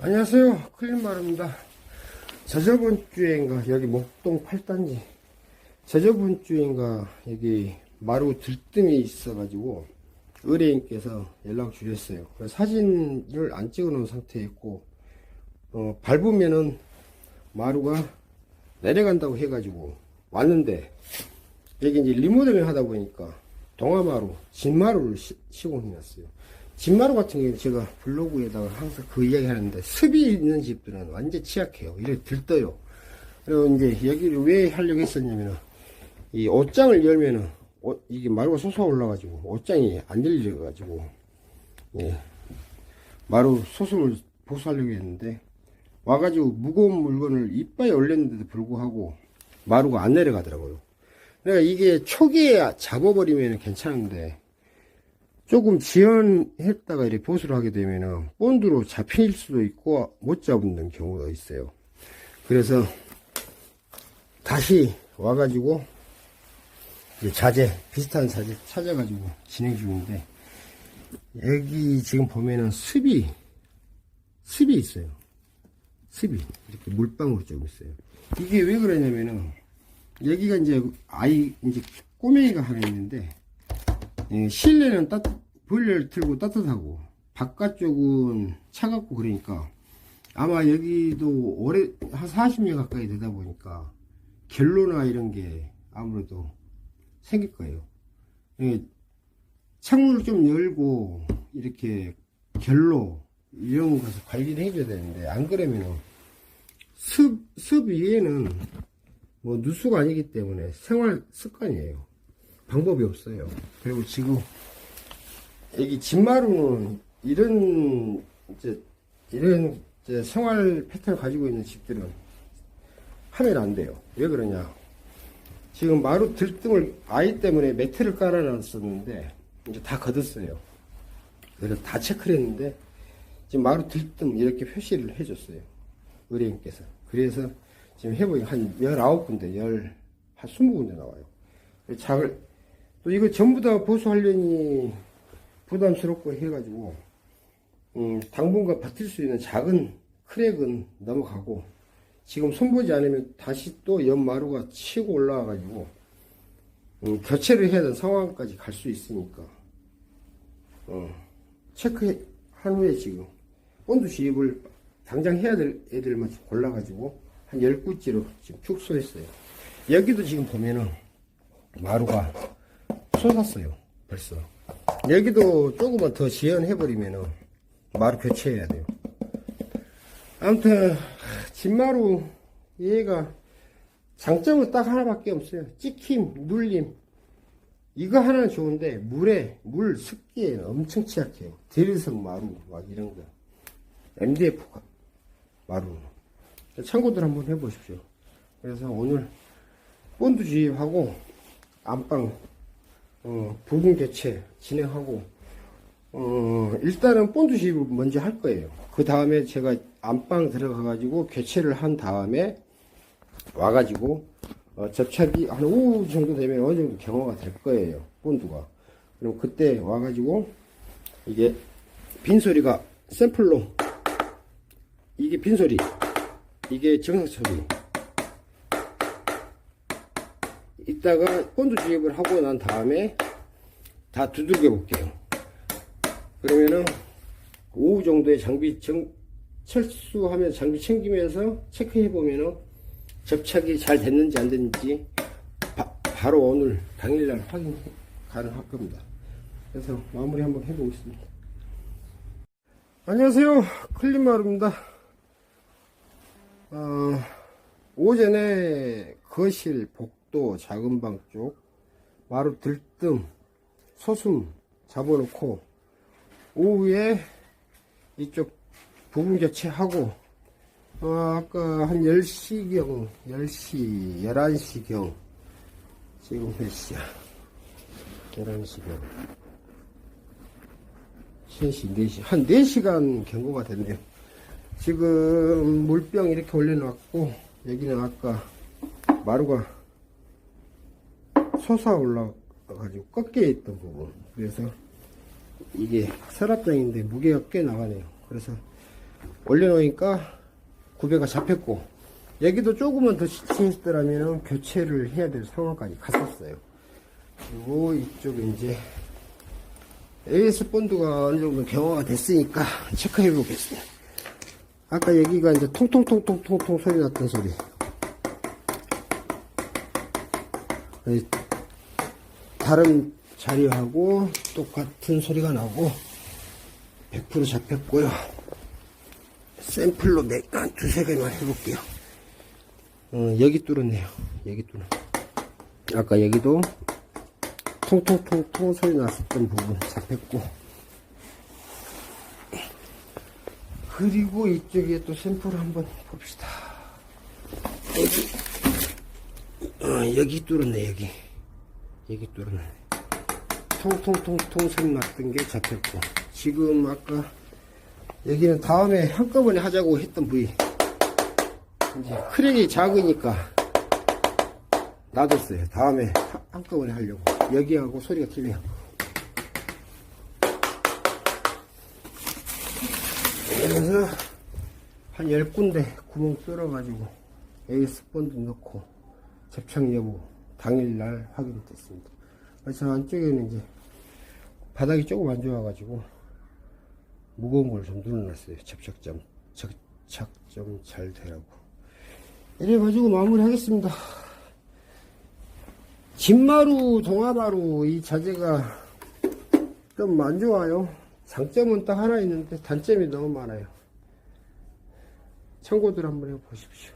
안녕하세요. 클린마루입니다. 저저번 주에인가, 여기 목동 8단지. 저저번 주에인가, 여기 마루 들뜸이 있어가지고, 의뢰인께서 연락 주셨어요. 그래서 사진을 안 찍어 놓은 상태였고, 어, 밟으면은 마루가 내려간다고 해가지고, 왔는데, 여기 이제 리모델링 하다 보니까, 동아마루, 진마루를 시, 시공해놨어요. 진마루 같은 경우는 제가 블로그에다가 항상 그 이야기 하는데 습이 있는 집들은 완전 취약해요. 이렇게 들떠요. 그리고 이제 여기를 왜 하려고 했었냐면은 이 옷장을 열면은 옷- 이게 마루가 솟아 올라가지고 옷장이 안 열려가지고 예. 마루 소송을 보수하려고 했는데 와가지고 무거운 물건을 이빨에 올렸는데도 불구하고 마루가 안 내려가더라고요. 그러니까 이게 초기에 잡아버리면 괜찮은데 조금 지연했다가 이렇게 보수를 하게 되면은 본드로 잡힐 수도 있고 못 잡는 경우가 있어요. 그래서 다시 와가지고 자재 비슷한 자재 찾아가지고 진행 중인데 여기 지금 보면은 습이 습이 있어요. 습이 이렇게 물방울 좀 있어요. 이게 왜 그러냐면은 여기가 이제 아이 이제 꼬맹이가 하나 있는데 예, 실내는 따 보일러를 틀고 따뜻하고 바깥쪽은 차갑고 그러니까 아마 여기도 오래 한 40년 가까이 되다 보니까 결로나 이런 게 아무래도 생길 거예요. 예, 창문을 좀 열고 이렇게 결로 이런 것을 관리를 해줘야 되는데 안 그러면은 습, 습 위에는 뭐 누수가 아니기 때문에 생활 습관이에요. 방법이 없어요. 그리고 지금 여기 집마루는 이런 이제 이런 이제 생활 패턴을 가지고 있는 집들은 하면 안 돼요. 왜 그러냐? 지금 마루 들등을 아이 때문에 매트를 깔아놨었는데 이제 다 걷었어요. 그래서 다 체크를 했는데 지금 마루 들뜸 이렇게 표시를 해줬어요. 의뢰인께서. 그래서 지금 해보니 한 19군데, 열, 한 20군데 나와요. 작을, 또 이거 전부 다 보수하려니 부담스럽고 해가지고, 음, 당분간 버틸 수 있는 작은 크랙은 넘어가고, 지금 손보지 않으면 다시 또 연마루가 치고 올라와가지고, 음, 교체를 해야 되는 상황까지 갈 수 있으니까, 어, 체크한 후에 지금, 본드 주입을 당장 해야 될 애들만 골라가지고, 한 10구찌로 지금 축소했어요. 여기도 지금 보면은, 마루가 솟았어요. 벌써. 여기도 조금만 더 지연해버리면은 마루 교체해야 돼요. 아무튼 진마루 얘가 장점은 딱 하나밖에 없어요. 찍힘, 눌림. 이거 하나는 좋은데 물에 물 습기에 엄청 취약해요. 대리석 마루 막 이런 거. MDF 마루. 참고들 한번 해보십시오. 그래서 오늘 본드 주입하고 안방 어, 부분 교체 진행하고 어, 일단은 본드 주입을 먼저 할 거예요. 그 다음에 제가 안방 들어가 가지고 교체를 한 다음에 와가지고 어, 접착이 한 오후 정도 되면 어느 정도 경화가 될 거예요. 본드가. 그럼 그때 와가지고 이게 빈소리가 샘플로 이게 빈소리 이게 정상 처리 이따가 본드 주입을 하고 난 다음에 다 두들겨 볼게요. 그러면은 오후 정도에 장비 정, 철수하면 장비 챙기면서 체크해 보면은 접착이 잘 됐는지 안 됐는지 바, 로 오늘 당일날 확인 가능할 겁니다. 그래서 마무리 한번 해보겠습니다. 안녕하세요. 클린마루입니다. 어, 오전에 거실, 복 도, 작은 방 쪽, 마루 들뜸, 소숨 잡아놓고, 오후에 이쪽 부분 교체하고, 어, 아까 한 10시경, 10시, 11시경, 지금 몇 시야? 11시경. 3시, 4시, 한 4시간 경고가 됐네요. 지금 물병 이렇게 올려놨고 여기는 아까 마루가 솟아 올라 가지고 꺾여 있던 부분 그래서 이게 서랍장인데 무게가 꽤 나가네요 그래서 올려놓으니까 구배가 잡혔고 여기도 조금만 더 시팅했더라면 교체를 해야 될 상황까지 갔었어요. 그리고 이쪽에 이제 AS 본드가 어느 정도 경화가 됐으니까 체크해 보겠습니다. 아까 여기가 이제 통통통통통통 소리 났던 소리. 이 다른 자리하고 똑같은 소리가 나고 100% 잡혔고요. 샘플로 몇, 한 두세 개만 해볼게요. 어, 여기 뚫었네요. 여기 뚫어. 아까 여기도 통통통통 소리 났었던 부분 잡혔고. 그리고 이쪽에 또 샘플을 한번 봅시다. 여기, 어, 여기 뚫었네, 여기. 여기 뚫었네. 통통통통 소리 났던 게 잡혔고. 지금 아까 여기는 다음에 한꺼번에 하자고 했던 부위. 이제 크랙이 작으니까 놔뒀어요. 다음에 하- 한꺼번에 하려고. 여기하고 소리가 틀려요. 그래서 한 10군데 구멍 뚫어가지고 에이스 본드 넣고 접착 여부 당일날 확인됐습니다. 그래서 안쪽에는 이제 바닥이 조금 안 좋아가지고 무거운 걸 좀 눌러놨어요. 접착점, 접착점 잘 되라고. 이래가지고 마무리 하겠습니다. 진마루, 동아마루 이 자재가 좀 안 좋아요. 장점은 딱 하나 있는데 단점이 너무 많아요. 참고들 한번 해보십시오.